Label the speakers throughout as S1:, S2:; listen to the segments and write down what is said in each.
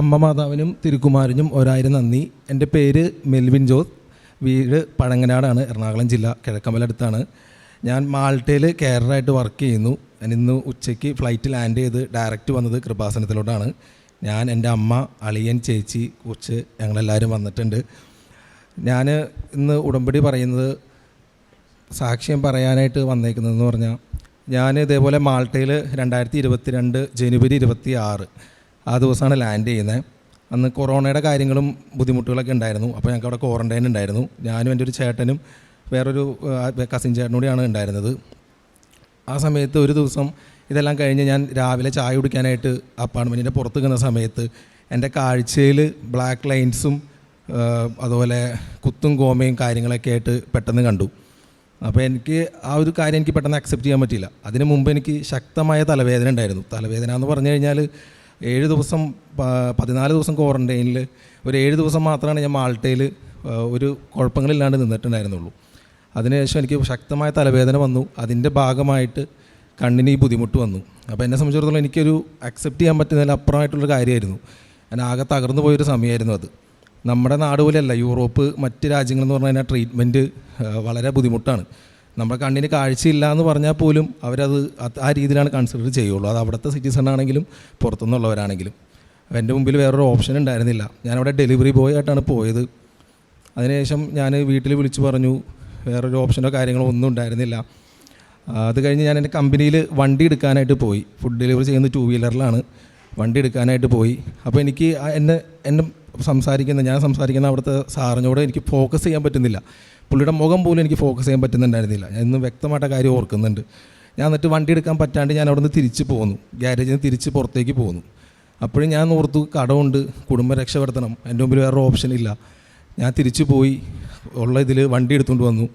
S1: അമ്മ മാതാവിനും തിരുക്കുമാരനും ഒരായിരം നന്ദി. എന്റെ പേര് മെൽവിൻ ജോസ്. വീട് പഴങ്ങനാടാണ് എറണാകുളം ജില്ല കിഴക്കമ്പലടുത്താണ് ഞാൻ മാൾട്ടയിൽ കെയറായിട്ട് വർക്ക് ചെയ്യുന്നു. ഞാൻ ഇന്ന് ഉച്ചയ്ക്ക് ഫ്ലൈറ്റ് ലാൻഡ് ചെയ്ത് ഡയറക്റ്റ് വന്നത് കൃപാസനത്തിലോട്ടാണ്. ഞാൻ എന്റെ അമ്മ അളിയൻ ചേച്ചി കൊച്ച് ഞങ്ങളെല്ലാവരും വന്നിട്ടുണ്ട്. ഞാൻ ഇന്ന് ഉടമ്പടി പറയുന്നത് സാക്ഷ്യം പറയാനായിട്ട് വന്നേക്കുന്നതെന്ന് പറഞ്ഞാൽ ഞാൻ ഇതേപോലെ മാൾട്ടയിൽ രണ്ടായിരത്തി ഇരുപത്തി രണ്ട് ജനുവരി ഇരുപത്തി ആറ് ആ ദിവസമാണ് ലാൻഡ് ചെയ്യുന്നത് അന്ന് കൊറോണയുടെ കാര്യങ്ങളും ബുദ്ധിമുട്ടുകളൊക്കെ ഉണ്ടായിരുന്നു. അപ്പോൾ ഞങ്ങൾക്ക് അവിടെ ക്വാറന്റൈൻ ഉണ്ടായിരുന്നു. ഞാനും എന്റെ ഒരു ചേട്ടനും വേറൊരു കസിൻ ചേട്ടനും കൂടിയാണ് ഉണ്ടായിരുന്നത്. ആ സമയത്ത് ഒരു ദിവസം ഇതെല്ലാം കഴിഞ്ഞ് ഞാൻ രാവിലെ ചായ കുടിക്കാനായിട്ട് അപ്പാർട്ട്മെന്റിന്റെ പുറത്ത് നിൽക്കുന്ന സമയത്ത് എന്റെ കാഴ്ചയിൽ ബ്ലാക്ക് ലൈൻസും അതുപോലെ കുത്തും കോമയും കാര്യങ്ങളൊക്കെ ആയിട്ട് പെട്ടെന്ന് കണ്ടു. അപ്പോൾ എനിക്ക് ആ ഒരു കാര്യം എനിക്ക് പെട്ടെന്ന് അക്സെപ്റ്റ് ചെയ്യാൻ പറ്റിയില്ല. അതിന് മുമ്പ് എനിക്ക് ശക്തമായ തലവേദന ഉണ്ടായിരുന്നു. തലവേദന എന്ന് പറഞ്ഞു കഴിഞ്ഞാൽ ഏഴ് ദിവസം പതിനാല് ദിവസം ക്വാറന്റൈനിൽ ഒരു ഏഴ് ദിവസം മാത്രമാണ് ഞാൻ മാൾട്ടയിൽ ഒരു കുഴപ്പങ്ങളില്ലാണ്ട് നിന്നിട്ടുണ്ടായിരുന്നുള്ളൂ. അതിനുശേഷം എനിക്ക് ശക്തമായ തലവേദന വന്നു. അതിന്റെ ഭാഗമായിട്ട് കണ്ണിന് ഈ ബുദ്ധിമുട്ട് വന്നു. അപ്പോൾ എന്നെ സംബന്ധിച്ചിടത്തോളം എനിക്കൊരു അക്സെപ്റ്റ് ചെയ്യാൻ പറ്റുന്നതിൽ അപ്പുറമായിട്ടുള്ളൊരു കാര്യമായിരുന്നു. ഞാൻ ആകെ തകർന്നു പോയൊരു സമയമായിരുന്നു അത്. നമ്മുടെ നാട് പോലെയല്ല യൂറോപ്പ് മറ്റ് രാജ്യങ്ങളെന്ന് പറഞ്ഞു കഴിഞ്ഞാൽ ട്രീറ്റ്മെന്റ് വളരെ ബുദ്ധിമുട്ടാണ്. നമ്മുടെ കണ്ണിന് കാഴ്ചയില്ല എന്ന് പറഞ്ഞാൽ പോലും അവരത് ആ രീതിയിലാണ് കൺസിഡർ ചെയ്യുള്ളൂ. അത് അവിടുത്തെ സിറ്റിസൺ ആണെങ്കിലും പുറത്തുനിന്നുള്ളവരാണെങ്കിലും. എന്റെ മുമ്പിൽ വേറൊരു ഓപ്ഷൻ ഉണ്ടായിരുന്നില്ല. ഞാനവിടെ ഡെലിവറി ബോയ് ആയിട്ടാണ് പോയത്. അതിനുശേഷം ഞാൻ വീട്ടിൽ വിളിച്ചു പറഞ്ഞു. വേറൊരു ഓപ്ഷനോ കാര്യങ്ങളോ ഒന്നും ഉണ്ടായിരുന്നില്ല. അത് കഴിഞ്ഞ് ഞാൻ എന്റെ കമ്പനിയിൽ വണ്ടി എടുക്കാനായിട്ട് പോയി. ഫുഡ് ഡെലിവറി ചെയ്യുന്നത് ടു വീലറിലാണ് വണ്ടി എടുക്കാനായിട്ട് പോയി. അപ്പോൾ എനിക്ക് എന്നെ എന്നെ സംസാരിക്കുന്ന ഞാൻ സംസാരിക്കുന്ന അവിടുത്തെ സാറിനോട് എനിക്ക് ഫോക്കസ് ചെയ്യാൻ പറ്റുന്നില്ല. പുള്ളിയുടെ മുഖം പോലും എനിക്ക് ഫോക്കസ് ചെയ്യാൻ പറ്റുന്നുണ്ടായിരുന്നില്ല. ഞാൻ ഇന്ന് വ്യക്തമായിട്ട് കാര്യം ഓർക്കുന്നുണ്ട്. ഞാൻ എന്നിട്ട് വണ്ടി എടുക്കാൻ പറ്റാണ്ട് ഞാൻ അവിടെ നിന്ന് തിരിച്ച് പോന്നു. ഗ്യാരേജിൽ നിന്ന് തിരിച്ച് പുറത്തേക്ക് പോന്നു. അപ്പോഴും ഞാൻ ഓർത്തു കടമുണ്ട് കുടുംബം രക്ഷപ്പെടുത്തണം. എന്റെ മുമ്പിൽ വേറെ ഓപ്ഷൻ ഇല്ല. ഞാൻ തിരിച്ചു പോയി ഉള്ള ഇതിൽ വണ്ടി എടുത്തുകൊണ്ട് വന്നു.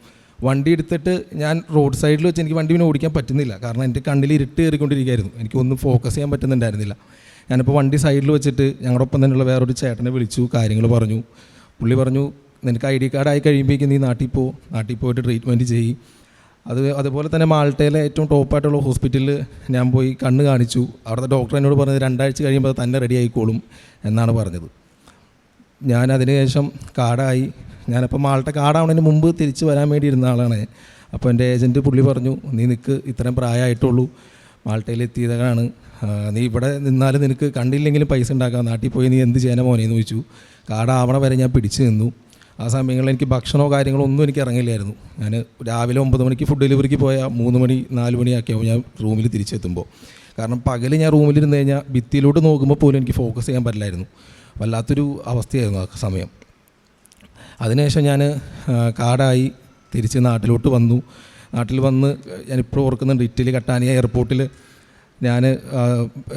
S1: വണ്ടി എടുത്തിട്ട് ഞാൻ റോഡ് സൈഡിൽ വെച്ച് എനിക്ക് വണ്ടി പിന്നെ ഓടിക്കാൻ പറ്റുന്നില്ല. കാരണം എന്റെ കണ്ണിൽ ഇരുട്ട് കയറിക്കൊണ്ടിരിക്കുകയായിരുന്നു എനിക്കൊന്നും ഫോക്കസ് ചെയ്യാൻ പറ്റുന്നുണ്ടായിരുന്നില്ല. ഞാനിപ്പോൾ വണ്ടി സൈഡിൽ വെച്ചിട്ട് ഞങ്ങളുടെ ഒപ്പം തന്നെയുള്ള വേറൊരു ചേട്ടനെ വിളിച്ചു കാര്യങ്ങൾ പറഞ്ഞു. പുള്ളി പറഞ്ഞു നിനക്ക് ഐ ഡി കാർഡ് ആയി കഴിയുമ്പോഴേക്കും നീ നാട്ടിൽ പോ നാട്ടിൽ പോയിട്ട് ട്രീറ്റ്മെന്റ് ചെയ്യും. അത് അതുപോലെ തന്നെ മാൾട്ടയിലെ ഏറ്റവും ടോപ്പായിട്ടുള്ള ഹോസ്പിറ്റലിൽ ഞാൻ പോയി കണ്ണ് കാണിച്ചു. അവിടുത്തെ ഡോക്ടർ എന്നോട് പറഞ്ഞത് രണ്ടാഴ്ച കഴിയുമ്പോൾ തന്നെ റെഡി ആയിക്കോളും എന്നാണ് പറഞ്ഞത്. ഞാൻ അതിനുശേഷം കാർഡായി ഞാനപ്പോൾ മാൾട്ട കാർഡാവണതിന് മുമ്പ് തിരിച്ച് വരാൻ വേണ്ടി ഇരുന്ന ആളാണ്. അപ്പോൾ എന്റെ ഏജന്റ് പുള്ളി പറഞ്ഞു നീ നിൽക്ക് ഇത്രയും പ്രായമായിട്ടുള്ളൂ. മാൾട്ടയിൽ എത്തിയതാണ് നീ ഇവിടെ നിന്നാലും നിനക്ക് കണ്ടില്ലെങ്കിലും പൈസ ഉണ്ടാക്കാം. നാട്ടിൽ പോയി നീ എന്ത് ചെയ്യാനാ മോനെ എന്ന് ചോദിച്ചു. കാടാവണ വരെ ഞാൻ പിടിച്ചു നിന്നു. ആ സമയങ്ങളിൽ എനിക്ക് ഭക്ഷണമോ കാര്യങ്ങളോ ഒന്നും എനിക്ക് ഇറങ്ങില്ലായിരുന്നു. ഞാൻ രാവിലെ ഒമ്പത് മണിക്ക് ഫുഡ് ഡെലിവറിക്ക് പോയാൽ മൂന്ന് മണി നാല് മണിയാക്കിയാവും ഞാൻ റൂമിൽ തിരിച്ചെത്തുമ്പോൾ. കാരണം പകൽ ഞാൻ റൂമിലിരുന്ന് കഴിഞ്ഞാൽ ഭിത്തിയിലോട്ട് നോക്കുമ്പോൾ പോലും എനിക്ക് ഫോക്കസ് ചെയ്യാൻ പറ്റില്ലായിരുന്നു. വല്ലാത്തൊരു അവസ്ഥയായിരുന്നു ആ സമയം. അതിനുശേഷം ഞാൻ കാടായി തിരിച്ച് നാട്ടിലോട്ട് വന്നു. നാട്ടിൽ വന്ന് ഞാനിപ്പോൾ ഓർക്കുന്നുണ്ട്. ഇറ്റലി കട്ടാനിയ എയർപോർട്ടിൽ ഞാൻ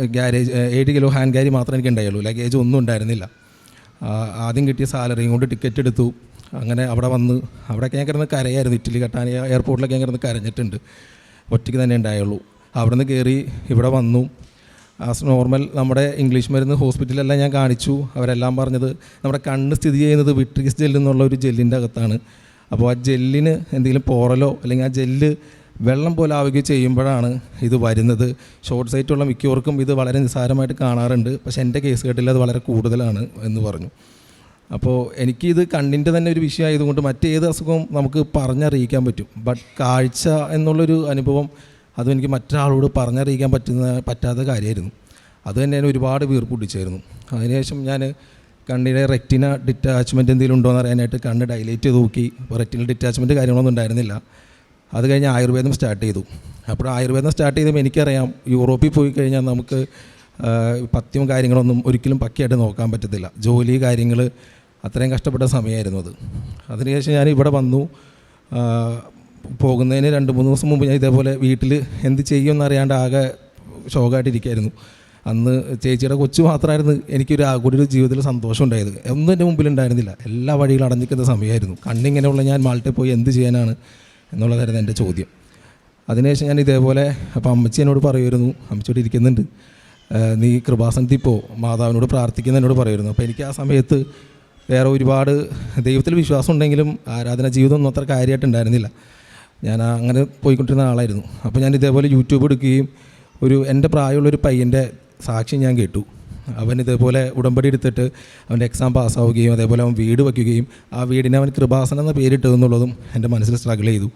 S1: ഗ്യാരേജ് ഏഴ് കിലോ ഹാൻഡ് ക്യാരി മാത്രമേ എനിക്ക് ഉണ്ടായുള്ളൂ. ലഗേജ് ഒന്നും ഉണ്ടായിരുന്നില്ല. ആദ്യം കിട്ടിയ സാലറിയും കൊണ്ട് ടിക്കറ്റ് എടുത്തു. അങ്ങനെ അവിടെ വന്ന് അവിടെയൊക്കെ ഞാൻ കിടന്ന് കരയായിരുന്നു. ഇറ്റലി കട്ടാനിയ എയർപോർട്ടിലൊക്കെ ഞാൻ കിടന്ന് കരഞ്ഞിട്ടുണ്ട്. ഒറ്റയ്ക്ക് തന്നെ ഉണ്ടായുള്ളൂ. അവിടെ നിന്ന് കയറി ഇവിടെ വന്നു. ആസ് നോർമൽ നമ്മുടെ ഇംഗ്ലീഷ് മരുന്ന് ഹോസ്പിറ്റലെല്ലാം ഞാൻ കാണിച്ചു. അവരെല്ലാം പറഞ്ഞത് നമ്മുടെ കണ്ണ് സ്ഥിതി ചെയ്യുന്നത് വിട്രിക്സ് ജെല്ലെന്നുള്ള ഒരു ജെല്ലിന്റെ അകത്താണ്. അപ്പോൾ ആ ജെല്ലിന് എന്തെങ്കിലും പോറലോ അല്ലെങ്കിൽ ആ ജെല്ല് വെള്ളം പോലെ ആവുകയും ചെയ്യുമ്പോഴാണ് ഇത് വരുന്നത്. ഷോർട്ട് സൈറ്റുള്ള മിക്കവർക്കും ഇത് വളരെ നിസ്സാരമായിട്ട് കാണാറുണ്ട്. പക്ഷേ എന്റെ കേസ് കേട്ടില്ല അത് വളരെ കൂടുതലാണ് എന്ന് പറഞ്ഞു. അപ്പോൾ എനിക്കിത് കണ്ണിന്റെ തന്നെ ഒരു വിഷയമായതുകൊണ്ട് മറ്റേത് അസുഖവും നമുക്ക് പറഞ്ഞറിയിക്കാൻ പറ്റും. ബട്ട് കാഴ്ച എന്നുള്ളൊരു അനുഭവം അതും എനിക്ക് മറ്റൊരാളോട് പറഞ്ഞറിയിക്കാൻ പറ്റുന്ന പറ്റാത്ത കാര്യമായിരുന്നു. അത് തന്നെ എന്നെ ഒരുപാട് വീർപ്പൊട്ടിച്ചായിരുന്നു അതിനുശേഷം ഞാൻ കണ്ണിലെ റെറ്റിന ഡിറ്റാച്ച്മെന്റ് എന്തെങ്കിലും ഉണ്ടോ എന്ന് അറിയാനായിട്ട് കണ്ണ് ഡൈലേറ്റ് ചെയ്ത് നോക്കി. അപ്പോൾ റെറ്റിനൽ ഡിറ്റാച്ച്മെന്റ് കാര്യങ്ങളൊന്നും ഉണ്ടായിരുന്നില്ല. അത് കഴിഞ്ഞ് ആയുർവേദം സ്റ്റാർട്ട് ചെയ്തു. അപ്പോൾ ആയുർവേദം സ്റ്റാർട്ട് ചെയ്തപ്പോൾ എനിക്കറിയാം യൂറോപ്പിൽ പോയി കഴിഞ്ഞാൽ നമുക്ക് പത്യം കാര്യങ്ങളൊന്നും ഒരിക്കലും പക്കയായിട്ട് നോക്കാൻ പറ്റത്തില്ല. ജോലി കാര്യങ്ങൾ അത്രയും കഷ്ടപ്പെട്ട സമയമായിരുന്നു അത്. അതിനുശേഷം ഞാൻ ഇവിടെ വന്നു. പോകുന്നതിന് രണ്ട് മൂന്ന് ദിവസം മുമ്പ് ഞാൻ ഇതേപോലെ വീട്ടിൽ എന്ത് ചെയ്യുമെന്നറിയാണ്ട് ആകെ ഷോക്കായിട്ടിരിക്കായിരുന്നു അന്ന് ചേച്ചിയുടെ കൊച്ചു മാത്രമായിരുന്നു എനിക്കൊരു ആകൂടി കൂടി ഒരു ജീവിതത്തിൽ സന്തോഷം ഉണ്ടായത്. ഒന്നും എന്റെ മുമ്പിൽ ഉണ്ടായിരുന്നില്ല. എല്ലാ വഴികളും അടഞ്ഞിക്കുന്ന സമയമായിരുന്നു. കണ്ണിങ്ങനെയുള്ള ഞാൻ മാൾട്ടിൽ പോയി എന്ത് ചെയ്യാനാണ് എന്നുള്ളതായിരുന്നു എന്റെ ചോദ്യം. അതിനുശേഷം ഞാൻ ഇതേപോലെ അപ്പോൾ അമ്മച്ചി എന്നോട് പറയുമായിരുന്നു അമ്മച്ചിയോട് ഇരിക്കുന്നുണ്ട്. നീ കൃപാസനത്തിൽ പോ മാതാവിനോട് പ്രാർത്ഥിക്കുന്ന എന്നോട് പറയുമായിരുന്നു. അപ്പോൾ എനിക്ക് ആ സമയത്ത് വേറെ ഒരുപാട് ദൈവത്തിൽ വിശ്വാസം ഉണ്ടെങ്കിലും ആരാധന ജീവിതം ഒന്നും അത്ര കാര്യമായിട്ടുണ്ടായിരുന്നില്ല ഞാൻ അങ്ങനെ പോയിക്കൊണ്ടിരുന്ന ആളായിരുന്നു. അപ്പോൾ ഞാൻ ഇതേപോലെ യൂട്യൂബ് എടുക്കുകയും ഒരു എന്റെ പ്രായമുള്ളൊരു പയ്യന്റെ സാക്ഷ്യം ഞാൻ കേട്ടു. അവൻ ഇതേപോലെ ഉടമ്പടി എടുത്തിട്ട് അവന്റെ എക്സാം പാസ്സാവുകയും അതേപോലെ അവൻ വീട് വയ്ക്കുകയും ആ വീടിനെ അവൻ കൃപാസനം എന്ന പേരിട്ടതെന്നുള്ളതും എന്റെ മനസ്സിൽ സ്ട്രഗിൾ ചെയ്തു.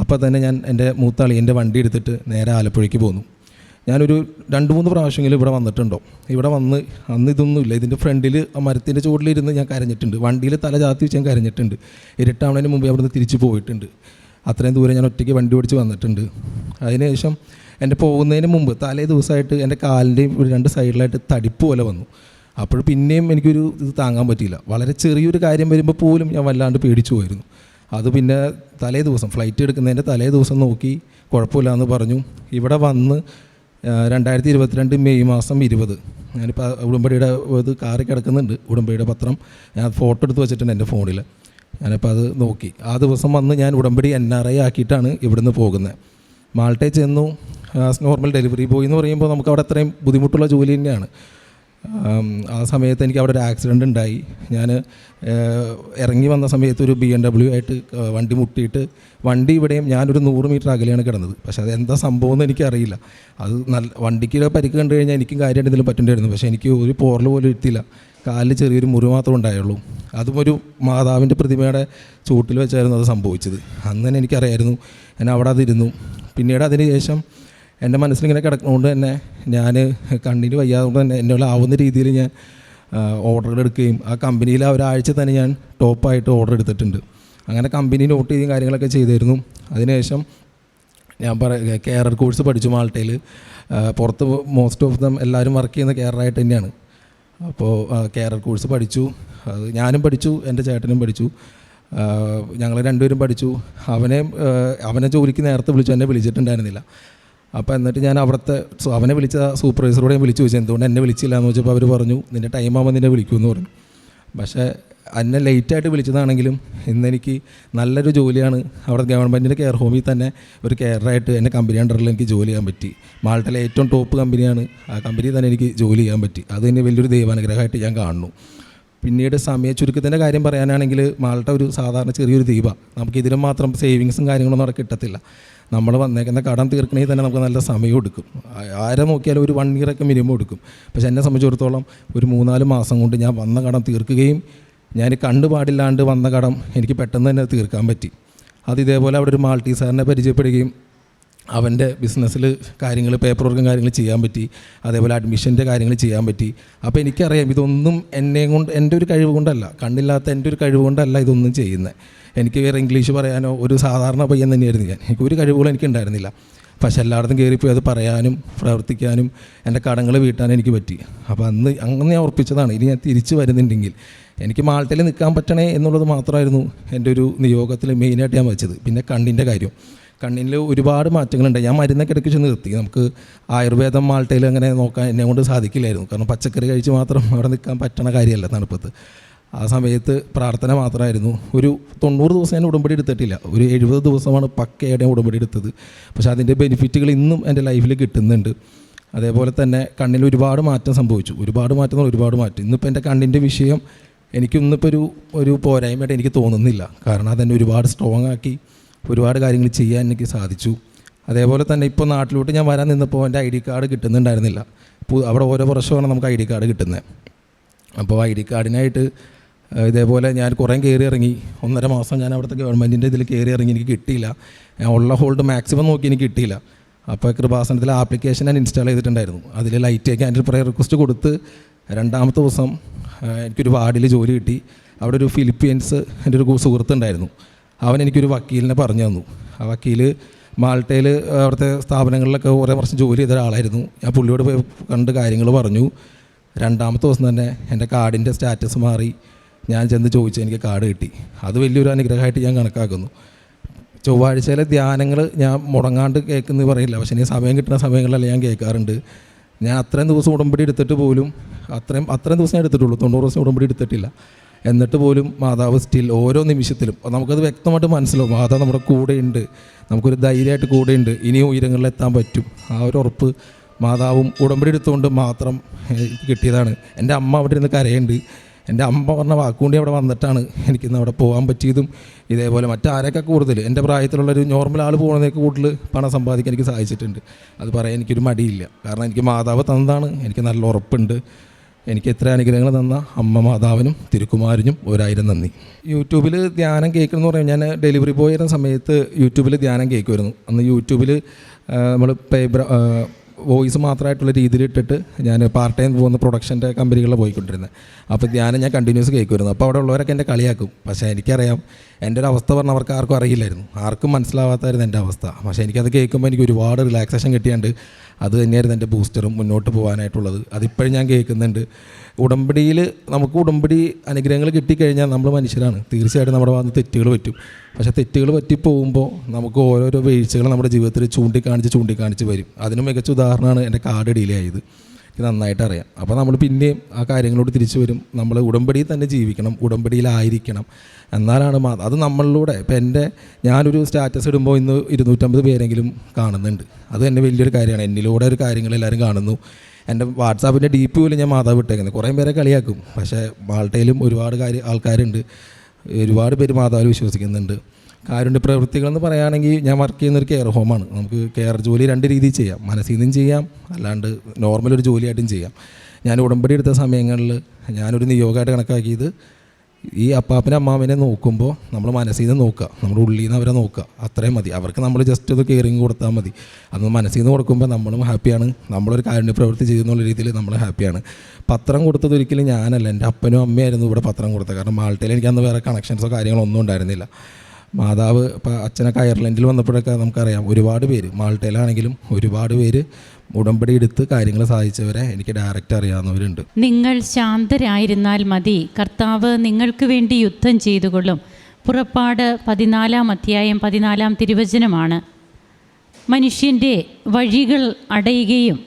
S1: അപ്പോൾ തന്നെ ഞാൻ എന്റെ മൂത്താളി എന്റെ വണ്ടി എടുത്തിട്ട് നേരെ ആലപ്പുഴയ്ക്ക് പോന്നു. ഞാനൊരു രണ്ട് മൂന്ന് പ്രാവശ്യങ്ങളിൽ ഇവിടെ വന്നിട്ടുണ്ടോ? ഇവിടെ വന്ന് അന്ന് ഇതൊന്നുമില്ല ഇതിന്റെ ഫ്രണ്ടിൽ മരത്തിന്റെ ചുവട്ടിലിരുന്ന് ഞാൻ കരഞ്ഞിട്ടുണ്ട്. വണ്ടിയിൽ തല ചാത്തി വെച്ച് ഞാൻ കരഞ്ഞിട്ടുണ്ട്. ഇരട്ടാവണതിന് മുമ്പേ അവിടുന്ന് തിരിച്ചു പോയിട്ടുണ്ട്. അത്രയും ദൂരം ഞാൻ ഒറ്റയ്ക്ക് വണ്ടി ഓടിച്ച് വന്നിട്ടുണ്ട്. അതിനുശേഷം എന്റെ പോകുന്നതിന് മുമ്പ് തലേ ദിവസമായിട്ട് എന്റെ കാലിന്റെയും ഒരു രണ്ട് സൈഡിലായിട്ട് തടിപ്പ് പോലെ വന്നു. അപ്പോൾ പിന്നെയും എനിക്കൊരു ഇത് താങ്ങാൻ പറ്റിയില്ല. വളരെ ചെറിയൊരു കാര്യം വരുമ്പോൾ പോലും ഞാൻ വല്ലാണ്ട് പേടിച്ചു പോയിരുന്നു. അത് പിന്നെ തലേ ദിവസം ഫ്ലൈറ്റ് എടുക്കുന്നതിന്റെ തലേ ദിവസം നോക്കി കുഴപ്പമില്ല എന്ന് പറഞ്ഞു. ഇവിടെ വന്ന് രണ്ടായിരത്തി ഇരുപത്തിരണ്ട് മെയ് മാസം ഇരുപത്. ഞാനിപ്പോൾ ഉടമ്പടിയുടെ ഇത് കാറി കിടക്കുന്നുണ്ട്. ഉടമ്പടിയുടെ പത്രം ഞാൻ ഫോട്ടോ എടുത്ത് വെച്ചിട്ടുണ്ട് എന്റെ ഫോണിൽ ഞാനിപ്പോൾ അത് നോക്കി. ആ ദിവസം വന്ന് ഞാൻ ഉടമ്പടി എൻ ആർ ഐ ആക്കിയിട്ടാണ് ഇവിടുന്ന് പോകുന്നത്. മാൾട്ടേ ചെന്നു. ആസ് നോർമൽ ഡെലിവറി ബോയ് എന്ന് പറയുമ്പോൾ നമുക്ക് അവിടെ അത്രയും ബുദ്ധിമുട്ടുള്ള ജോലി തന്നെയാണ്. ആ സമയത്ത് എനിക്ക് അവിടെ ഒരു ആക്സിഡന്റ് ഉണ്ടായി. ഞാൻ ഇറങ്ങി വന്ന സമയത്ത് ഒരു ബി എം ഡബ്ല്യു ആയിട്ട് വണ്ടി മുട്ടിയിട്ട് വണ്ടി ഇവിടെയും ഞാനൊരു നൂറ് മീറ്റർ അകലെയാണ് കിടന്നത്. പക്ഷേ അത് എന്താ സംഭവം എന്ന് എനിക്കറിയില്ല. അത് നല്ല വണ്ടിക്ക് പരിക്ക് കണ്ടു കഴിഞ്ഞാൽ എനിക്കും കാര്യമായിട്ട് എന്തെങ്കിലും പറ്റേണ്ടിയിരുന്നു പക്ഷേ എനിക്ക് ഒരു പോറൽ പോലും എത്തിയില്ല. കാലിൽ ചെറിയൊരു മുറിവ് മാത്രമേ ഉണ്ടായുള്ളൂ. അതും ഒരു മാതാവിന്റെ പ്രതിമയുടെ ചൂട്ടിൽ വെച്ചായിരുന്നു അത് സംഭവിച്ചത്. അന്ന് തന്നെ എനിക്കറിയായിരുന്നു. ഞാൻ അവിടെ അതിരുന്നു. പിന്നീട് അതിന് ശേഷം എന്റെ മനസ്സിലിങ്ങനെ കിടക്കുന്നതുകൊണ്ട് തന്നെ ഞാൻ കണ്ണിന് വയ്യാതുകൊണ്ട് തന്നെ എന്നോട് ആവുന്ന രീതിയിൽ ഞാൻ ഓർഡറുകൾ എടുക്കുകയും ആ കമ്പനിയിൽ ആ ഒരാഴ്ച തന്നെ ഞാൻ ടോപ്പായിട്ട് ഓർഡർ എടുത്തിട്ടുണ്ട്. അങ്ങനെ കമ്പനി നോട്ട് ചെയ്യുകയും കാര്യങ്ങളൊക്കെ ചെയ്തിരുന്നു. അതിനുശേഷം ഞാൻ പറ കെയർ കോഴ്സ് പഠിച്ചു മാൾട്ടയിൽ. പുറത്ത് മോസ്റ്റ് ഓഫ് ദം എല്ലാവരും വർക്ക് ചെയ്യുന്ന കെയറായിട്ട് തന്നെയാണ്. അപ്പോൾ കേരൾ കോഴ്സ് പഠിച്ചു. അത് ഞാനും പഠിച്ചു എന്റെ ചേട്ടനും പഠിച്ചു. ഞങ്ങൾ രണ്ടുപേരും പഠിച്ചു. അവനെ അവനെ ജോലിക്ക് നേരത്തെ വിളിച്ചു എന്നെ വിളിച്ചിട്ടുണ്ടായിരുന്നില്ല. അപ്പോൾ എന്നിട്ട് ഞാൻ അവിടുത്തെ അവനെ വിളിച്ച സൂപ്പർവൈസറോട് ഞാൻ വിളിച്ചു ചോദിച്ചു എന്തുകൊണ്ട് എന്നെ വിളിച്ചില്ല എന്ന് ചോദിച്ചപ്പോൾ അവർ പറഞ്ഞു നിന്റെ ടൈം ആകുമ്പോൾ നിന്നെ വിളിക്കുമെന്ന് പറഞ്ഞു. പക്ഷേ എന്നെ ലേറ്റായിട്ട് വിളിച്ചതാണെങ്കിലും ഇന്നെനിക്ക് നല്ലൊരു ജോലിയാണ്. അവിടെ ഗവൺമെന്റിന്റെ കെയർ ഹോമിൽ തന്നെ ഒരു കെയറായിട്ട് എന്റെ കമ്പനി അണ്ടറിൽ എനിക്ക് ജോലി ചെയ്യാൻ പറ്റി. മാൾട്ടയിലെ ഏറ്റവും ടോപ്പ് കമ്പനിയാണ് ആ കമ്പനി തന്നെ എനിക്ക് ജോലി ചെയ്യാൻ പറ്റി. അത് തന്നെ വലിയൊരു ദൈവാനുഗ്രഹമായിട്ട് ഞാൻ കാണുന്നു. പിന്നീട് സമയ ചുരുക്കത്തിന്റെ കാര്യം പറയാനാണെങ്കിൽ മാൾട്ട ഒരു സാധാരണ ചെറിയൊരു ദീപ. നമുക്ക് ഇതിലും മാത്രം സേവിങ്സും കാര്യങ്ങളൊന്നും അവിടെ കിട്ടത്തില്ല. നമ്മൾ വന്നേക്കുന്ന കടം തീർക്കണമെങ്കിൽ തന്നെ നമുക്ക് നല്ല സമയം എടുക്കും. ആരെ നോക്കിയാലും ഒരു വൺ ഇയറൊക്കെ മിനിമം എടുക്കും. പക്ഷേ എന്നെ സംബന്ധിച്ചിടത്തോളം ഒരു മൂന്നാൽ മാസം കൊണ്ട് ഞാൻ വന്ന കടം തീർക്കുകയും ഞാൻ കണ്ടുപാടില്ലാണ്ട് വന്ന കടം എനിക്ക് പെട്ടെന്ന് തന്നെ തീർക്കാൻ പറ്റി. അത് ഇതേപോലെ അവിടെ ഒരു മാൾട്ടി സാറിനെ പരിചയപ്പെടുകയും അവന്റെ ബിസിനസ്സിൽ കാര്യങ്ങൾ പേപ്പർ വർക്കും കാര്യങ്ങൾ ചെയ്യാൻ പറ്റി അതേപോലെ അഡ്മിഷന്റെ കാര്യങ്ങൾ ചെയ്യാൻ പറ്റി. അപ്പോൾ എനിക്കറിയാം ഇതൊന്നും എന്നെ കൊണ്ട് എന്റെ ഒരു കഴിവ് കൊണ്ടല്ല കണ്ണില്ലാത്ത എന്റെ ഒരു കഴിവ് കൊണ്ടല്ല ഇതൊന്നും ചെയ്യുന്നത് എനിക്ക് വേറെ ഇംഗ്ലീഷ് പറയാനോ ഒരു സാധാരണ പയ്യൻ തന്നെയായിരുന്നു ഞാൻ. എനിക്ക് ഒരു കഴിവുകളും എനിക്ക് ഉണ്ടായിരുന്നില്ല. പക്ഷെ എല്ലായിടത്തും കയറിപ്പോയി അത് പറയാനും പ്രവർത്തിക്കാനും എന്റെ കടങ്ങൾ വീട്ടാനും എനിക്ക് പറ്റി. അപ്പോൾ അന്ന് അങ്ങനെ ഞാൻ ഉറപ്പിച്ചതാണ് ഇനി ഞാൻ തിരിച്ചു വരുന്നുണ്ടെങ്കിൽ എനിക്ക് മാൾട്ടയിൽ നിൽക്കാൻ പറ്റണേ എന്നുള്ളത് മാത്രമായിരുന്നു എന്റെ ഒരു നിയോഗത്തിൽ മെയിനായിട്ട് ഞാൻ വെച്ചത്. പിന്നെ കണ്ണിന്റെ കാര്യം. കണ്ണിൽ ഒരുപാട് മാറ്റങ്ങളുണ്ട്. ഞാൻ മരുന്നൊക്കെ ഇടയ്ക്ക് ചെന്ന് നിർത്തി. നമുക്ക് ആയുർവേദം മാൾട്ടയിൽ അങ്ങനെ നോക്കാൻ എന്നെ കൊണ്ട് സാധിക്കില്ലായിരുന്നു. കാരണം പച്ചക്കറി കഴിച്ച് മാത്രം അവിടെ നിൽക്കാൻ പറ്റണ കാര്യമല്ല തണുപ്പത്ത്. ആ സമയത്ത് പ്രാർത്ഥന മാത്രമായിരുന്നു. ഒരു തൊണ്ണൂറ് ദിവസം ഞാൻ ഉടമ്പടി എടുത്തിട്ടില്ല. ഒരു എഴുപത് ദിവസമാണ് പക്കയുടെ ഉടമ്പടി എടുത്തത്. പക്ഷേ അതിന്റെ ബെനിഫിറ്റുകൾ ഇന്നും എന്റെ ലൈഫിൽ കിട്ടുന്നുണ്ട്. അതേപോലെ തന്നെ കണ്ണിൽ ഒരുപാട് മാറ്റം സംഭവിച്ചു. ഒരുപാട് മാറ്റം ഒരുപാട് മാറ്റം. ഇന്നിപ്പോൾ എന്റെ കണ്ണിന്റെ വിഷയം എനിക്കിന്നിപ്പോൾ ഒരു ഒരു പോരായ്മയായിട്ട് എനിക്ക് തോന്നുന്നില്ല. കാരണം അതെന്നെ ഒരുപാട് സ്ട്രോങ് ആക്കി ഒരുപാട് കാര്യങ്ങൾ ചെയ്യാൻ എനിക്ക് സാധിച്ചു. അതേപോലെ തന്നെ ഇപ്പോൾ നാട്ടിലോട്ട് ഞാൻ വരാൻ നിന്നപ്പോൾ എന്റെ ഐ ഡി കാർഡ് കിട്ടുന്നുണ്ടായിരുന്നില്ല. അവിടെ ഓരോ വർഷമാണ് നമുക്ക് ഐ ഡി കാർഡ് കിട്ടുന്നത് അപ്പോൾ ഐ ഡി കാർഡിനായിട്ട് ഇതേപോലെ ഞാൻ കുറേ കയറി ഇറങ്ങി. ഒന്നര മാസം ഞാൻ അവിടുത്തെ ഗവൺമെന്റിന്റെ ഇതിൽ കയറി ഇറങ്ങി. എനിക്ക് കിട്ടിയില്ല. ഞാൻ ഉള്ള ഹോൾഡ് മാക്സിമം നോക്കി എനിക്ക് കിട്ടിയില്ല. അപ്പോൾ കൃപാസനത്തിൽ ആപ്ലിക്കേഷൻ ഞാൻ ഇൻസ്റ്റാൾ ചെയ്തിട്ടുണ്ടായിരുന്നു. അതിൽ ലൈറ്റ് ക്യാൻഡിൽ പ്രയർ റിക്വസ്റ്റ് കൊടുത്ത് രണ്ടാമത്തെ ദിവസം എനിക്കൊരു വാർഡിൽ ജോലി കിട്ടി. അവിടെ ഒരു ഫിലിപ്പീൻസ് എന്റെ ഒരു സുഹൃത്തുണ്ടായിരുന്നു. അവൻ എനിക്കൊരു വക്കീലിനെ പറഞ്ഞു തന്നു. ആ വക്കീൽ മാൾട്ടയിൽ അവിടുത്തെ സ്ഥാപനങ്ങളിലൊക്കെ കുറേ വർഷം ജോലി ചെയ്ത ഒരാളായിരുന്നു. ഞാൻ പുള്ളിയോട് പോയി കണ്ട് കാര്യങ്ങൾ പറഞ്ഞു. രണ്ടാമത്തെ ദിവസം തന്നെ എന്റെ കാർഡിന്റെ സ്റ്റാറ്റസ് മാറി. ഞാൻ ചെന്ന് ചോദിച്ചു എനിക്ക് കാർഡ് കിട്ടി. അത് വലിയൊരു അനുഗ്രഹമായിട്ട് ഞാൻ കണക്കാക്കുന്നു. ചൊവ്വാഴ്ചയിലെ ധ്യാനങ്ങൾ ഞാൻ മുടങ്ങാണ്ട് കേൾക്കുന്നത് പറയില്ല. പക്ഷേ ഇനി സമയം കിട്ടുന്ന സമയങ്ങളിലെല്ലാം ഞാൻ കേൾക്കാറുണ്ട്. ഞാൻ അത്രയും ദിവസം ഉടമ്പടി എടുത്തിട്ട് പോലും അത്രയും അത്രയും ദിവസം എടുത്തിട്ടുള്ളൂ. തൊണ്ണൂറ് ദിവസം ഉടമ്പടി എടുത്തിട്ടില്ല. എന്നിട്ട് പോലും മാതാവ് സ്റ്റിൽ ഓരോ നിമിഷത്തിലും നമുക്കത് വ്യക്തമായിട്ട് മനസ്സിലാവും. മാതാവ് നമ്മുടെ കൂടെയുണ്ട് നമുക്കൊരു ധൈര്യമായിട്ട് കൂടെയുണ്ട് ഇനിയും ഉയരങ്ങളിൽ എത്താൻ പറ്റും. ആ ഒരു ഉറപ്പ് മാതാവും ഉടമ്പടി എടുത്തുകൊണ്ട് മാത്രം കിട്ടിയതാണ്. എന്റെ അമ്മ അവിടെ ഇരുന്ന് കരയുണ്ട് എന്റെ അമ്മ പറഞ്ഞ വാക്കുകൊണ്ട് അവിടെ വന്നിട്ടാണ് എനിക്കിന്ന് അവിടെ പോകാൻ പറ്റിയതും ഇതേപോലെ മറ്റാരൊക്കെ കൂടുതൽ. എന്റെ പ്രായത്തിലുള്ളൊരു നോർമൽ ആൾ പോകുന്നതിനൊക്കെ കൂടുതൽ പണം സമ്പാദിക്കാൻ എനിക്ക് സഹായിച്ചിട്ടുണ്ട് അത് പറയാൻ എനിക്കൊരു മടിയില്ല. കാരണം എനിക്ക് മാതാവ് തന്നതാണ്. എനിക്ക് നല്ല ഉറപ്പുണ്ട്. എനിക്ക് എത്ര അനുഗ്രഹങ്ങൾ തന്ന അമ്മ മാതാവിനും തിരുക്കുമാരനും ഒരായിരം നന്ദി. യൂട്യൂബിൽ ധ്യാനം കേൾക്കണമെന്ന് പറയും ഞാൻ ഡെലിവറി ബോയ് ആയിരുന്ന സമയത്ത് യൂട്യൂബിൽ ധ്യാനം കേൾക്കുമായിരുന്നു. അന്ന് യൂട്യൂബിൽ നമ്മൾ പേപ്പർ വോയിസ് മാത്രമായിട്ടുള്ള രീതിയിൽ ഇട്ടിട്ട് ഞാൻ പാർട്ട് ടൈം പോകുന്ന പ്രൊഡക്ഷന്റെ കമ്പനികളിൽ പോയിക്കൊണ്ടിരുന്നത്. അപ്പോൾ ധ്യാനം ഞാൻ കണ്ടിന്യൂസ് കേൾക്കുമായിരുന്നു. അപ്പോൾ അവിടെ ഉള്ളവരൊക്കെ എന്റെ കളിയാക്കും. പക്ഷേ എനിക്കറിയാം എന്റെ ഒരു അവസ്ഥ പറഞ്ഞാൽ അവർക്ക് ആർക്കും അറിയില്ലായിരുന്നു. ആർക്കും മനസ്സിലാവാത്തായിരുന്നു എന്റെ അവസ്ഥ. പക്ഷേ എനിക്കത് കേൾക്കുമ്പോൾ എനിക്ക് ഒരുപാട് റിലാക്സേഷൻ കിട്ടിയാണ്ട് അത് തന്നെയായിരുന്നു എന്റെ ബൂസ്റ്ററും മുന്നോട്ട് പോകാനായിട്ടുള്ളത്. അതിപ്പോഴും ഞാൻ കേൾക്കുന്നുണ്ട്. ഉടമ്പടിയിൽ നമുക്ക് ഉടമ്പടി അനുഗ്രഹങ്ങൾ കിട്ടിക്കഴിഞ്ഞാൽ നമ്മൾ മനുഷ്യരാണ്. തീർച്ചയായിട്ടും നമ്മുടെ ഭാഗത്ത് തെറ്റുകൾ പറ്റും. പക്ഷേ തെറ്റുകൾ പറ്റി പോകുമ്പോൾ നമുക്ക് ഓരോരോ വീഴ്ചകൾ നമ്മുടെ ജീവിതത്തിൽ ചൂണ്ടിക്കാണിച്ച് ചൂണ്ടിക്കാണിച്ച് വരും. അതിന് മികച്ച ഉദാഹരണമാണ് എന്റെ കാർഡ് ഡീലേ ആയത്. എനിക്ക് നന്നായിട്ട് അറിയാം. അപ്പോൾ നമ്മൾ പിന്നെയും ആ കാര്യങ്ങളോട് തിരിച്ചു വരും. നമ്മൾ ഉടമ്പടിയിൽ തന്നെ ജീവിക്കണം ഉടമ്പടിയിലായിരിക്കണം. എന്നാലാണ് അത് നമ്മളിലൂടെ ഇപ്പം എന്റെ ഞാനൊരു സ്റ്റാറ്റസ് ഇടുമ്പോൾ ഇന്ന് ഇരുന്നൂറ്റമ്പത് പേരെങ്കിലും കാണുന്നുണ്ട്. അത് തന്നെ വലിയൊരു കാര്യമാണ്. എന്നിലൂടെ ഒരു കാര്യങ്ങൾ എല്ലാവരും കാണുന്നു. എന്റെ വാട്സാപ്പിന്റെ ഡി പി പോലും ഞാൻ മാതാവ് ഇട്ടേക്കുന്നത് കുറേ പേരെ കളിയാക്കും. പക്ഷേ മാൾട്ടയിലും ഒരുപാട് കാര്യം ആൾക്കാരുണ്ട്. ഒരുപാട് പേര് മാതാവിൽ വിശ്വസിക്കുന്നുണ്ട്. കാരുണ്യ പ്രവൃത്തികൾ എന്ന് പറയുകയാണെങ്കിൽ ഞാൻ വർക്ക് ചെയ്യുന്ന ഒരു കെയർ ഹോമാണ് നമുക്ക് കെയർ ജോലി രണ്ട് രീതിയിൽ ചെയ്യാം. മനസ്സിൽ നിന്നും ചെയ്യാം അല്ലാണ്ട് നോർമൽ ഒരു ജോലിയായിട്ടും ചെയ്യാം. ഞാൻ ഉടമ്പടി എടുത്ത സമയങ്ങളിൽ ഞാനൊരു നിയോഗമായിട്ട് കണക്കാക്കിയത് ഈ അപ്പാപ്പനെ അമ്മാവിനെ നോക്കുമ്പോൾ നമ്മൾ മനസ്സിൽ നിന്ന് നോക്കുക. നമ്മുടെ ഉള്ളിൽ നിന്ന് അവരെ നോക്കുക. അത്രയും മതി. അവർക്ക് നമ്മൾ ജസ്റ്റ് ഒന്ന് കെയറിങ് കൊടുത്താൽ മതി. അന്ന് മനസ്സിൽ നിന്ന് കൊടുക്കുമ്പോൾ നമ്മളും ഹാപ്പിയാണ് നമ്മളൊരു കാരുണ്യ പ്രവൃത്തി ചെയ്യുന്നുള്ള രീതിയിൽ നമ്മൾ ഹാപ്പിയാണ് പത്രം കൊടുത്തത് ഒരിക്കലും ഞാനല്ല. എന്റെ അപ്പനും അമ്മയായിരുന്നു ഇവിടെ പത്രം കൊടുത്തത്. കാരണം മാൾട്ടയിൽ എനിക്ക് അന്ന് വേറെ കണക്ഷൻസോ കാര്യങ്ങളോ ഒന്നും ഉണ്ടായിരുന്നില്ല. മാതാവ് ഇപ്പോൾ അച്ഛനൊക്കെ അയർലൻഡിൽ വന്നപ്പോഴൊക്കെ നമുക്കറിയാം ഒരുപാട് പേര് മാൾട്ടയിലാണെങ്കിലും ഒരുപാട് പേര് ഉടമ്പടി എടുത്ത് കാര്യങ്ങൾ സാധിച്ചവരെ എനിക്ക് ഡയറക്റ്റ് അറിയാവുന്നവരുണ്ട്.
S2: നിങ്ങൾ ശാന്തരായിരുന്നാൽ മതി. കർത്താവ് നിങ്ങൾക്ക് വേണ്ടി യുദ്ധം ചെയ്തുകൊള്ളും. പുറപ്പാട് പതിനാലാം അധ്യായം പതിനാലാം തിരുവചനമാണ്. മനുഷ്യന്റെ വഴികൾ അടയുകയും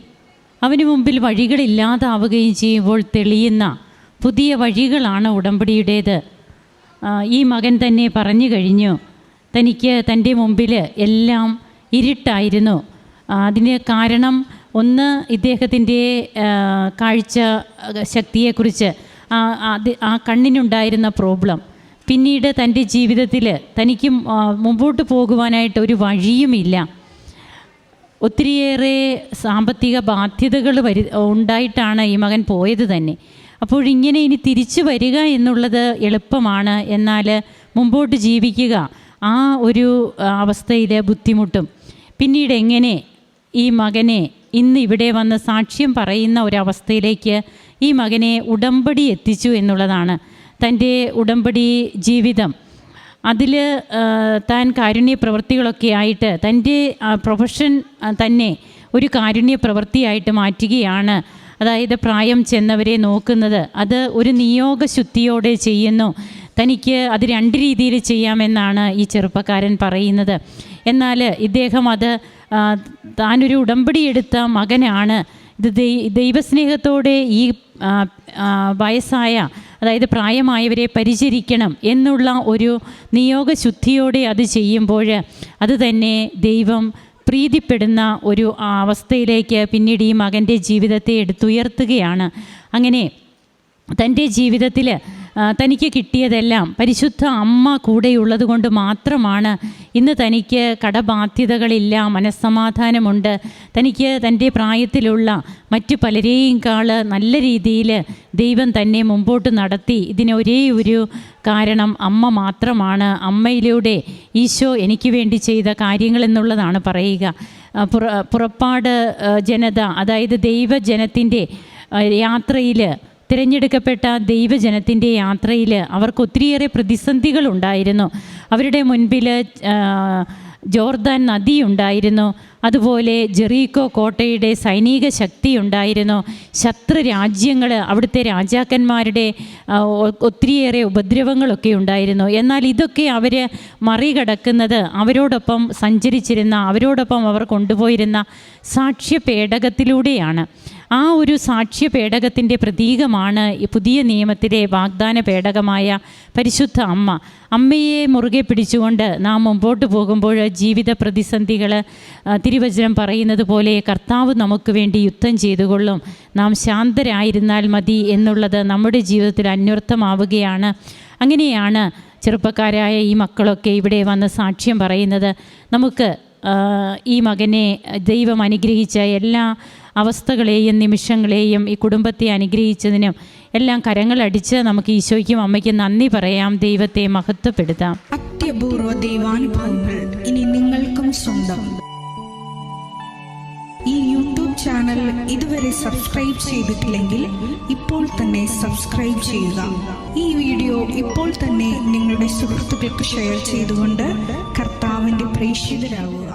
S2: അവന് മുമ്പിൽ വഴികളില്ലാതാവുകയും ചെയ്യുമ്പോൾ തെളിയുന്ന പുതിയ വഴികളാണ് ഉടമ്പടിയുടേത്. ഈ മകൻ തന്നെ പറഞ്ഞു കഴിഞ്ഞു. തനിക്ക് തന്റെ മുമ്പിൽ എല്ലാം ഇരുട്ടായിരുന്നു. അതിന് കാരണം ഒന്ന് ഇദ്ദേഹത്തിന്റെ കാഴ്ച ശക്തിയെക്കുറിച്ച് ആ കണ്ണിനുണ്ടായിരുന്ന പ്രോബ്ലം. പിന്നീട് തന്റെ ജീവിതത്തിൽ തനിക്ക് മുമ്പോട്ട് പോകുവാനായിട്ട് ഒരു വഴിയുമില്ല. ഒത്തിരിയേറെ സാമ്പത്തിക ബാധ്യതകൾ വരി ഉണ്ടായിട്ടാണ് ഈ മകൻ പോയത് തന്നെ. അപ്പോഴിങ്ങനെ ഇനി തിരിച്ചു വരിക എന്നുള്ളത് എളുപ്പമാണ്. എന്നാൽ മുമ്പോട്ട് ജീവിക്കുക ആ ഒരു അവസ്ഥയിലെ ബുദ്ധിമുട്ടും. പിന്നീട് എങ്ങനെ ഈ മകനെ ഇന്ന് ഇവിടെ വന്ന് സാക്ഷ്യം പറയുന്ന ഒരവസ്ഥയിലേക്ക് ഈ മകനെ ഉടമ്പടി എത്തിച്ചു എന്നുള്ളതാണ് തന്റെ ഉടമ്പടി ജീവിതം. അതിൽ താൻ കാരുണ്യ പ്രവൃത്തികളൊക്കെ ആയിട്ട് തന്റെ പ്രൊഫഷൻ തന്നെ ഒരു കാരുണ്യ പ്രവൃത്തിയായിട്ട് മാറ്റുകയാണ്. അതായത് പ്രായം ചെന്നവരെ നോക്കുന്നത് അത് ഒരു നിയോഗശുദ്ധിയോടെ ചെയ്യുന്നു. തനിക്ക് അത് രണ്ട് രീതിയിൽ ചെയ്യാമെന്നാണ് ഈ ചെറുപ്പക്കാരൻ പറയുന്നത്. എന്നാൽ ഇദ്ദേഹം അത് താനൊരു ഉടമ്പടി എടുത്ത മകനാണ്. ഇത് ദൈവസ്നേഹത്തോടെ ഈ വയസ്സായ അതായത് പ്രായമായവരെ പരിചരിക്കണം എന്നുള്ള ഒരു നിയോഗശുദ്ധിയോടെ അത് ചെയ്യുമ്പോൾ അത് തന്നെ ദൈവം പ്രീതിപ്പെടുന്ന ഒരു അവസ്ഥയിലേക്ക് പിന്നീട് ഈ മകന്റെ ജീവിതത്തെ എടുത്തുയർത്തുകയാണ്. അങ്ങനെ തന്റെ ജീവിതത്തിൽ തനിക്ക് കിട്ടിയതെല്ലാം പരിശുദ്ധ അമ്മ കൂടെയുള്ളത് കൊണ്ട് മാത്രമാണ് ഇന്ന് തനിക്ക് കടബാധ്യതകളില്ല മനസ്സമാധാനമുണ്ട്. തനിക്ക് തന്റെ പ്രായത്തിലുള്ള മറ്റു പലരെയും കാൾ നല്ല രീതിയിൽ ദൈവം തന്നെ മുമ്പോട്ട് നടത്തി. ഇതിന് ഒരേ ഒരു കാരണം അമ്മ മാത്രമാണ്. അമ്മയിലൂടെ ഈശോ എനിക്ക് വേണ്ടി ചെയ്ത കാര്യങ്ങൾ എന്നുള്ളതാണ് പറയുക. പുറ പുറപ്പാട് ജനത അതായത് ദൈവജനത്തിന്റെ യാത്രയിൽ തിരഞ്ഞെടുക്കപ്പെട്ട ദൈവജനത്തിന്റെ യാത്രയിൽ അവർക്ക് ഒത്തിരിയേറെ പ്രതിസന്ധികളുണ്ടായിരുന്നു. അവരുടെ മുൻപിൽ ജോർദാൻ നദിയുണ്ടായിരുന്നു. അതുപോലെ ജെറീക്കോ കോട്ടയുടെ സൈനിക ശക്തി ഉണ്ടായിരുന്നു ശത്രു രാജ്യങ്ങൾ അവിടുത്തെ രാജാക്കന്മാരുടെ ഒത്തിരിയേറെ ഉപദ്രവങ്ങളൊക്കെ ഉണ്ടായിരുന്നു. എന്നാൽ ഇതൊക്കെ അവർ മറികടക്കുന്നത് അവരോടൊപ്പം സഞ്ചരിച്ചിരുന്ന അവരോടൊപ്പം അവർ കൊണ്ടുപോയിരുന്ന സാക്ഷ്യ പേടകത്തിലൂടെയാണ് ആ ഒരു സാക്ഷ്യ പേടകത്തിന്റെ പ്രതീകമാണ് ഈ പുതിയ നിയമത്തിലെ വാഗ്ദാന പേടകമായ പരിശുദ്ധ അമ്മ. അമ്മയെ മുറുകെ പിടിച്ചുകൊണ്ട് നാം മുമ്പോട്ട് പോകുമ്പോൾ ജീവിത പ്രതിസന്ധികൾ തിരുവചനം പറയുന്നത് പോലെ കർത്താവ് നമുക്ക് വേണ്ടി യുദ്ധം ചെയ്തുകൊള്ളും. നാം ശാന്തരായിരുന്നാൽ മതി എന്നുള്ളത് നമ്മുടെ ജീവിതത്തിൽ അന്വർത്ഥമാവുകയാണ്. അങ്ങനെയാണ് ചെറുപ്പക്കാരായ ഈ മക്കളൊക്കെ ഇവിടെ വന്ന് സാക്ഷ്യം പറയുന്നത്. നമുക്ക് ഈ മകനെ ദൈവം അനുഗ്രഹിച്ച എല്ലാ അവസ്ഥകളെയും നിമിഷങ്ങളെയും ഈ കുടുംബത്തെ അനുഗ്രഹിച്ചതിനും എല്ലാം കരങ്ങളടിച്ച് നമുക്ക് ഈശോയ്ക്കും അമ്മയ്ക്കും നന്ദി പറയാം. ദൈവത്തെ മഹത്വപ്പെടുത്താം.
S3: അത്യപൂർവ ദൈവാനുഭവങ്ങൾ ഇനി നിങ്ങൾക്കും സ്വന്തം. ഈ യൂട്യൂബ് ചാനൽ ഇതുവരെ സബ്സ്ക്രൈബ് ചെയ്തിട്ടില്ലെങ്കിൽ ഇപ്പോൾ തന്നെ സബ്സ്ക്രൈബ് ചെയ്യുക. ഈ വീഡിയോ ഇപ്പോൾ തന്നെ നിങ്ങളുടെ സുഹൃത്തുക്കൾക്ക് ഷെയർ ചെയ്തുകൊണ്ട് കർത്താവിന്റെ പ്രേക്ഷിതരാകുക